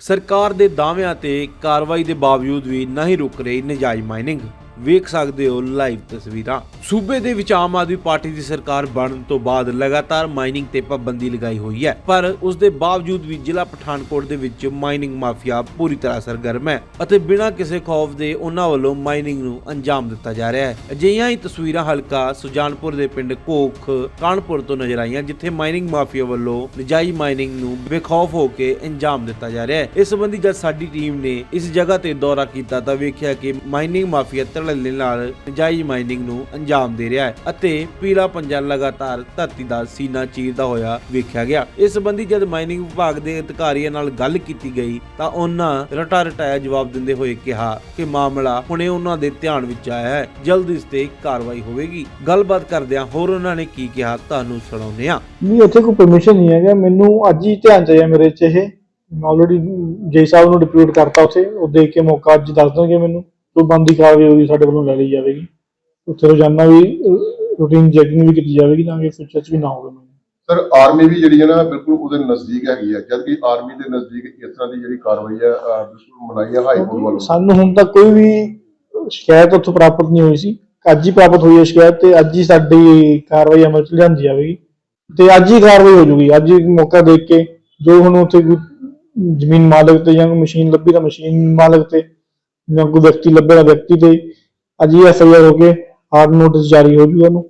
ਸਰਕਾਰ ਦੇ ਦਾਅਵਿਆਂ ਤੇ ਕਾਰਵਾਈ ਦੇ ਬਾਵਜੂਦ ਵੀ ਨਹੀਂ ਰੁਕ ਰਹੀ ਨਜਾਇਜ਼ ਮਾਈਨਿੰਗ। ਵੇਖ ਸਕਦੇ ਹੋ ਲਾਈਵ ਤਸਵੀਰਾਂ। ਸੂਬੇ ਦੇ ਵਿੱਚ ਆਮ ਆਦਮੀ ਪਾਰਟੀ ਦੀ ਸਰਕਾਰ ਬਣਨ ਤੋਂ ਬਾਅਦ ਲਗਾਤਾਰ ਮਾਈਨਿੰਗ ਤੇ ਪਾਬੰਦੀ ਲਗਾਈ ਹੋਈ ਹੈ। ਪਰ ਉਸ ਦੇ ਬਾਵਜੂਦ ਵੀ ਜ਼ਿਲ੍ਹਾ ਪਠਾਨਕੋਟ ਦੇ ਵਿੱਚ ਮਾਈਨਿੰਗ ਮਾਫੀਆ ਪੂਰੀ ਤਰ੍ਹਾਂ ਸਰਗਰਮ ਹੈ ਅਤੇ ਬਿਨਾਂ ਕਿਸੇ ਖੌਫ ਦੇ ਉਹਨਾਂ ਵੱਲੋਂ ਮਾਈਨਿੰਗ ਨੂੰ ਅੰਜਾਮ ਦਿੱਤਾ ਜਾ ਰਿਹਾ ਹੈ। ਅਜਿਹੀਆਂ ਹੀ ਤਸਵੀਰਾਂ ਹਲਕਾ ਸੁਜਾਨਪੁਰ ਦੇ ਪਿੰਡ ਕੋਖ, ਕਾਨਪੁਰ ਤੋਂ ਨਜ਼ਰ ਆਈਆਂ, ਜਿੱਥੇ ਮਾਈਨਿੰਗ ਮਾਫੀਆ ਵੱਲੋਂ ਨਜਾਇਜ਼ ਮਾਈਨਿੰਗ ਨੂੰ ਬੇਖੌਫ ਹੋ ਕੇ ਅੰਜਾਮ ਦਿੱਤਾ ਜਾ ਰਿਹਾ ਹੈ। ਇਸ ਸੰਬੰਧੀ ਜਦ ਸਾਡੀ ਟੀਮ ਨੇ ਇਸ ਜਗ੍ਹਾ ਤੇ ਦੌਰਾ ਕੀਤਾ ਤਾਂ ਵੇਖਿਆ ਕਿ ਮਾਈਨਿੰਗ ਮਾਫੀਆ ਧੜੱਲੇ ਨਾਲ ਨਜਾਇਜ਼ ਮਾਈਨਿੰਗ ਨੂੰ ਅੰਜਾਮ ਦੇ ਰਿਹਾ ਹੈ ਅਤੇ ਪੀਲਾ ਪੰਜਾ ਲਗਾਤਾਰ ਧਰਤੀ ਦਾ ਸੀਨਾ ਚੀਰਦਾ ਹੋਇਆ ਵੇਖਿਆ ਗਿਆ। ਇਸ ਸੰਬੰਧੀ ਜਦ ਮਾਈਨਿੰਗ ਵਿਭਾਗ ਦੇ ਅਧਿਕਾਰੀਆਂ ਨਾਲ ਗੱਲ ਕੀਤੀ ਗਈ ਤਾਂ ਉਹਨਾਂ ਰਟਾ ਰਟਾਇਆ ਜਵਾਬ ਦਿੰਦੇ ਹੋਏ ਕਿਹਾ ਕਿ ਮਾਮਲਾ ਹੁਣੇ ਉਹਨਾਂ ਦੇ ਧਿਆਨ ਵਿੱਚ ਆਇਆ ਹੈ, ਜਲਦ ਇਸ ਤੇ ਕਾਰਵਾਈ ਹੋਵੇਗੀ। ਗੱਲਬਾਤ ਕਰਦਿਆਂ ਹੋਰ ਉਹਨਾਂ ਨੇ ਕੀ ਕਿਹਾ, ਤੁਹਾਨੂੰ ਸੁਣਾਉਂਦੇ ਹਾਂ। ਨਹੀਂ ਉੱਥੇ ਕੋਈ ਪਰਮਿਸ਼ਨ ਨਹੀਂ ਹੈਗਾ। ਮੈਨੂੰ ਅੱਜ ਹੀ ਧਿਆਨ ਚ ਆਇਆ ਮੇਰੇ ਚ ਇਹ। ਮੈਂ ਆਲਰੇਡੀ ਜੈ ਸਾਹਿਬ ਨੂੰ ਡਿਪਿਊਟ ਕਰਤਾ ਉੱਥੇ। ਉਹ ਦੇਖ ਕੇ ਮੌਕਾ ਅੱਜ ਦੱਸ ਦੇਣਗੇ ਮੈਨੂੰ। ਜੋ ਬੰਦੀ ਕਾਰਵਾਈ ਹੋਈ ਸਾਡੇ ਵੱਲੋਂ ਲੈ ਲਈ ਜਾਵੇਗੀ। ਉੱਥੇ ਰੋਜ਼ਾਨਾ ਵੀ ਰੂਟੀਨ ਚੈਕਿੰਗ ਵੀ ਕੀਤੀ ਜਾਵੇਗੀ ਤਾਂ ਕਿ ਫਿਊਚਰ ਚ ਵੀ ਨਾ ਹੋਵੇ ਸਰ ਆਰਮੀ ਵੀ ਜਿਹੜੀ ਹੈ ਨਾ ਬਿਲਕੁਲ ਉਹਦੇ ਨਜ਼ਦੀਕ ਹੈਗੀ ਹੈ। ਜਦ ਕਿ ਆਰਮੀ ਦੇ ਨਜ਼ਦੀਕ ਇਸ ਤਰ੍ਹਾਂ ਦੀ ਜਿਹੜੀ ਕਾਰਵਾਈ ਹੈ ਬਿਲਕੁਲ ਮਨਾਈ ਹੈ ਹਾਈ ਕੋਰਟ ਵੱਲੋਂ। ਸਾਨੂੰ ਹੁਣ ਤੱਕ ਕੋਈ ਵੀ ਸ਼ਿਕਾਇਤ ਉੱਥੋਂ ਪ੍ਰਾਪਤ ਨਹੀਂ ਹੋਈ ਸੀ। ਅੱਜ ਹੀ ਪ੍ਰਾਪਤ ਹੋਈ ਹੈ ਸ਼ਿਕਾਇਤ ਤੇ ਅੱਜ ਹੀ ਸਾਡੀ ਕਾਰਵਾਈ ਅਮਲ ਚ ਲਿਆਂਦੀ ਜਾਵੇਗੀ। ਤੇ ਅੱਜ ਹੀ ਕਾਰਵਾਈ ਹੋ ਜੂਗੀ। ਅੱਜ ਹੀ ਮੌਕਾ ਦੇਖ ਕੇ ਜੋ ਹੁਣ ਉੱਥੇ ਜ਼ਮੀਨ ਮਾਲਕ ਤੇ ਜਾਂ ਮਸ਼ੀਨ ਲੱਭੀ ਤਾਂ ਮਸ਼ੀਨ ਮਾਲਕ ਤੇ ਜਾਂ ਕੋਈ ਵਿਅਕਤੀ ਲੱਭੇਗਾ ਵਿਅਕਤੀ ਤੇ ਅੱਜ ਹੀ ਐਫ ਆਈ ਆਰ ਹੋ ਕੇ ਹਾਰਡ ਨੋਟਿਸ ਜਾਰੀ ਹੋ ਜੂਗਾ ਉਹਨੂੰ।